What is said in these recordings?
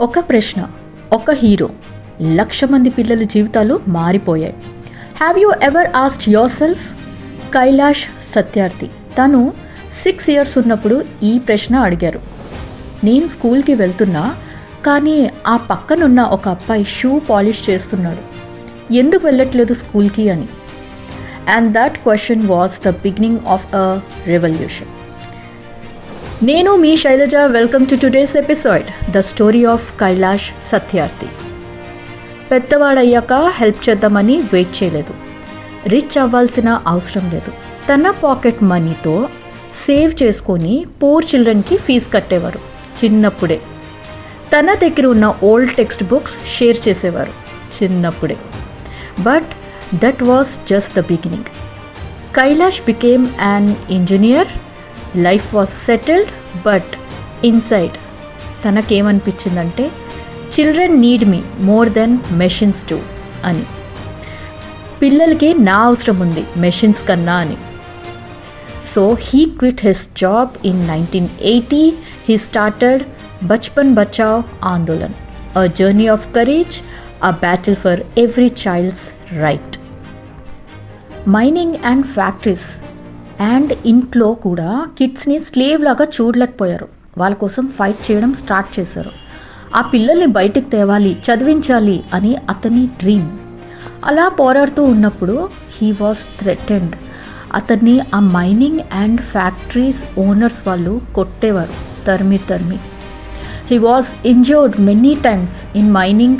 ఒక ప్రశ్న ఒక హీరో. లక్ష మంది పిల్లల జీవితాలు మారిపోయాయి. Have you ever asked yourself Kailash Satyarthi. తను సిక్స్ ఇయర్స్ ఉన్నప్పుడు ఈ ప్రశ్న అడిగారు. నేను స్కూల్కి వెళ్తున్నా కానీ ఆ పక్కనున్న ఒక అబ్బాయి షూ పాలిష్ చేస్తున్నాడు. ఎందుకు వెళ్ళట్లేదు స్కూల్కి అని. And that question was the beginning of a revolution నేను మీ Shailaja welcome to today's episode the story of Kailash Satyarthi. పెద్దవాడయ్యాక help చేద్దామని వెయిట్ చేయలేదు. రిచ్ అవ్వాల్సిన అవసరం లేదు. తన పాకెట్ మనీతో సేవ్ చేసుకొని పూర్ చిల్డ్రన్కి ఫీజు కట్టేవారు చిన్నప్పుడే. తన దగ్గర ఉన్న ఓల్డ్ టెక్స్ట్ బుక్స్ షేర్ చేసేవారు చిన్నప్పుడే. But that was just the beginning. Kailash became an engineer. Life was settled but inside తనకేమనిపించిందంటే children need me more then machines too అని. పిల్లలకి నా అవసరం ఉంది మెషిన్స్ కన్నా అని. So he quit his job in nineteen eighty he started Bachpan Bachao Andolan a journey of courage a battle for every child's right mining and factories and ఇంట్లో కూడా కిడ్స్ని slave లాగా చూడలేకపోయారు. వాళ్ళ కోసం ఫైట్ చేయడం స్టార్ట్ చేశారు. ఆ పిల్లల్ని బయటికి తేవాలి చదివించాలి అని అతని డ్రీమ్ అలా పోరాడుతూ ఉన్నప్పుడు హీ వాస్ థ్రెటెండ్ అతన్ని ఆ మైనింగ్ అండ్ ఫ్యాక్టరీస్ ఓనర్స్ వాళ్ళు కొట్టేవారు తరిమి తరిమి. He was injured many times in mining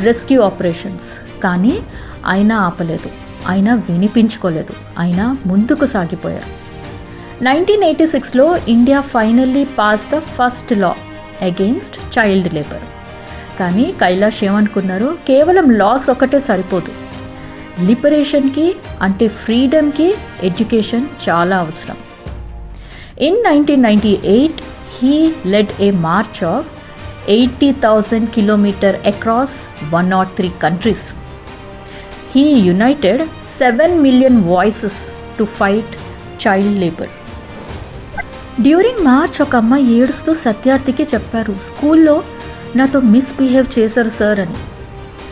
rescue operations కానీ ఆయన ఆపలేదు ఆయన వినిపించుకోలేదు ఆయన ముందుకు సాగిపోయారు నైన్టీన్ ఎయిటీ సిక్స్లో India finally pass the first law against child labour. కానీ కైలాష్ ఏమనుకున్నారు? కేవలం లాస్ ఒకటే సరిపోదు. లిబరేషన్కి అంటే ఫ్రీడమ్కి ఎడ్యుకేషన్ చాలా అవసరం. In nineteen ninety eight he led a march of eighty thousand kilometre across one nought three countries. He united seven million voices to fight child labour. During march ఒక అమ్మాయి ఏడుస్తూ సత్యార్థికి చెప్పారు స్కూల్లో నాతో మిస్బిహేవ్ చేశారు సార్ అని.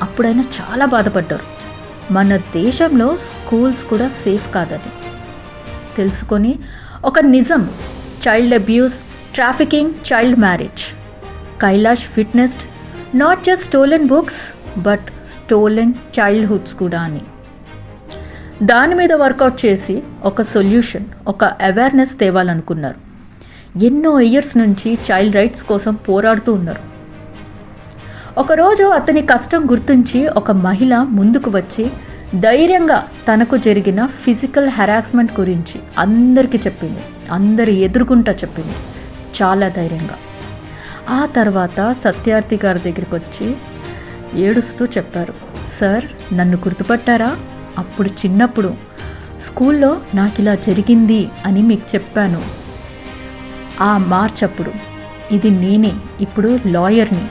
అప్పుడైనా చాలా బాధపడ్డారు. మన దేశంలో స్కూల్స్ కూడా సేఫ్ కాదని. తెలుసుకొని ఒక నిజం child abuse trafficking child marriage. Kailash fitness not just stolen books but stolen childhoods కూడా అని. దాని మీద వర్కౌట్ చేసి ఒక సొల్యూషన్ ఒక అవేర్నెస్ తేవాలనుకున్నారు. ఎన్నో ఇయర్స్ నుంచి చైల్డ్ రైట్స్ కోసం పోరాడుతూ ఉన్నారు. ఒకరోజు అతని కష్టం గుర్తించి ఒక మహిళ ముందుకు వచ్చి ధైర్యంగా తనకు జరిగిన ఫిజికల్ హెరాస్మెంట్ గురించి అందరికీ చెప్పింది. అందరి ఎదుర్కొంటా చెప్పింది. చాలా ధైర్యంగా. ఆ తర్వాత సత్యార్థి గారి దగ్గరికి వచ్చి ఏడుస్తూ చెప్పారు. సార్ నన్ను గుర్తుపట్టారా? అప్పుడు చిన్నప్పుడు స్కూల్లో నాకు ఇలా జరిగింది అని మీకు చెప్పాను. ఆ మార్చ్ అప్పుడు ఇది నేనే ఇప్పుడు లాయర్ని.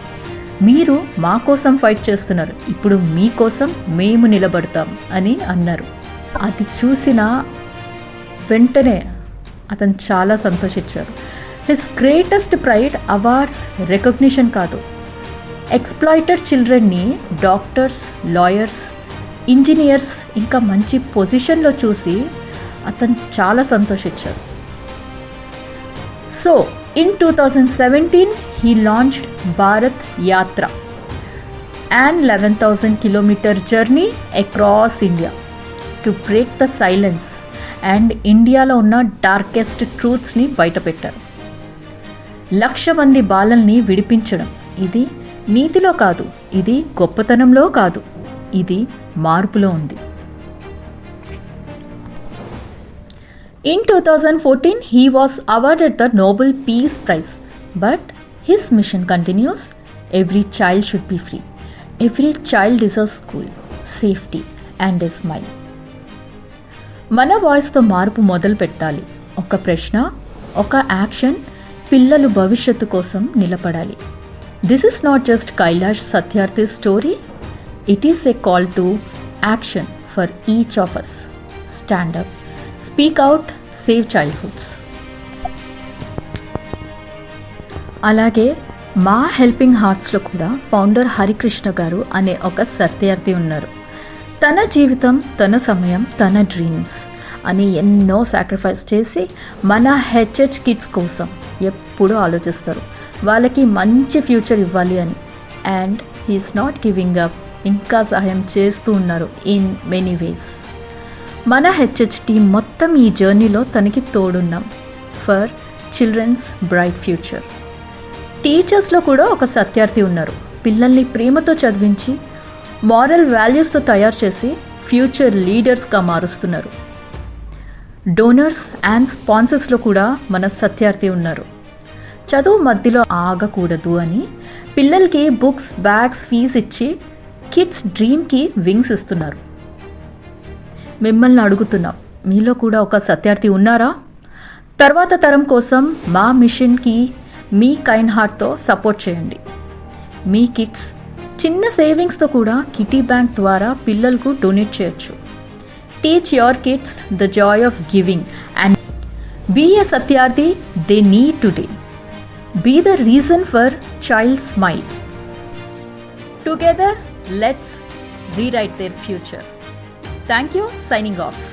మీరు మా కోసం ఫైట్ చేస్తున్నారు ఇప్పుడు మీకోసం మేము నిలబడతాం అని అన్నారు. అది చూసిన వెంటనే అతను చాలా సంతోషించారు his greatest pride awards recognition కాదు. ఎక్స్ప్లాయిటెడ్ చిల్డ్రన్ని డాక్టర్స్ లాయర్స్ ఇంజనీర్స్ ఇంకా మంచి పొజిషన్లో చూసి అతను చాలా సంతోషించారు so in two thousand seventeen he launched Bharat Yatra and eleven thousand kilometre journey across India to break the silence and ఇండియాలో ఉన్న డార్కెస్ట్ ట్రూత్స్ని బయటపెట్టారు. లక్ష మంది బాలల్ని విడిపించడం ఇది నీతిలో కాదు ఇది గొప్పతనంలో కాదు ఇది మార్పులో ఉంది. In 2014, he was awarded the Nobel Peace Prize. But his mission continues every child should be free. Every child deserves school, safety, and a smile. మన వాయిస్తో మార్పు మొదలు పెట్టాలి ఒక ప్రశ్న ఒక యాక్షన్ పిల్లలు భవిష్యత్తు కోసం నిలబడాలి this is not just Kailash Satyarthi story it is a call to action for each of us stand up speak out save childhoods. అలాగే మా హెల్పింగ్ హార్ట్స్లో కూడా ఫౌండర్ హరికృష్ణ గారు అనే ఒక సత్యార్థి ఉన్నారు. తన జీవితం తన సమయం తన డ్రీమ్స్ అని ఎన్నో సాక్రిఫైస్ చేసి మన హెచ్హెచ్ కిడ్స్ కోసం ఎప్పుడూ ఆలోచిస్తారు. వాళ్ళకి మంచి ఫ్యూచర్ ఇవ్వాలి అని. And he's not giving up ఇంకా సహాయం చేస్తూ ఉన్నారు ఇన్ మెనీ వేస్ మన హెచ్హెచ్టీ మొత్తం ఈ జర్నీలో తనకి తోడున్నాం. ఫర్ చిల్డ్రన్స్ బ్రైట్ ఫ్యూచర్ టీచర్స్లో కూడా ఒక సత్యార్థి ఉన్నారు. పిల్లల్ని ప్రేమతో చదివించి మారల్ వాల్యూస్తో తయారు చేసి ఫ్యూచర్ లీడర్స్గా మారుస్తున్నారు. డోనర్స్ అండ్ స్పాన్సర్స్లో కూడా మన సత్యార్థి ఉన్నారు. చదువు మధ్యలో ఆగకూడదు అని పిల్లలకి బుక్స్ బ్యాగ్స్ ఫీజు ఇచ్చి కిడ్స్ డ్రీమ్కి వింగ్స్ ఇస్తున్నారు. మిమ్మల్ని అడుగుతున్నాం. మీలో కూడా ఒక సత్యార్థి ఉన్నారా? తర్వాత తరం కోసం మా మిషన్కి మీ కైండ్ హార్ట్తో సపోర్ట్ చేయండి. మీ కిడ్స్ చిన్న సేవింగ్స్తో కూడా కిటీ బ్యాంక్ ద్వారా పిల్లలకు డొనేట్ చేయొచ్చు. Teach your kids the joy of giving and be a Satyarthi they need today be the reason for child smile together let's rewrite their future thank you signing off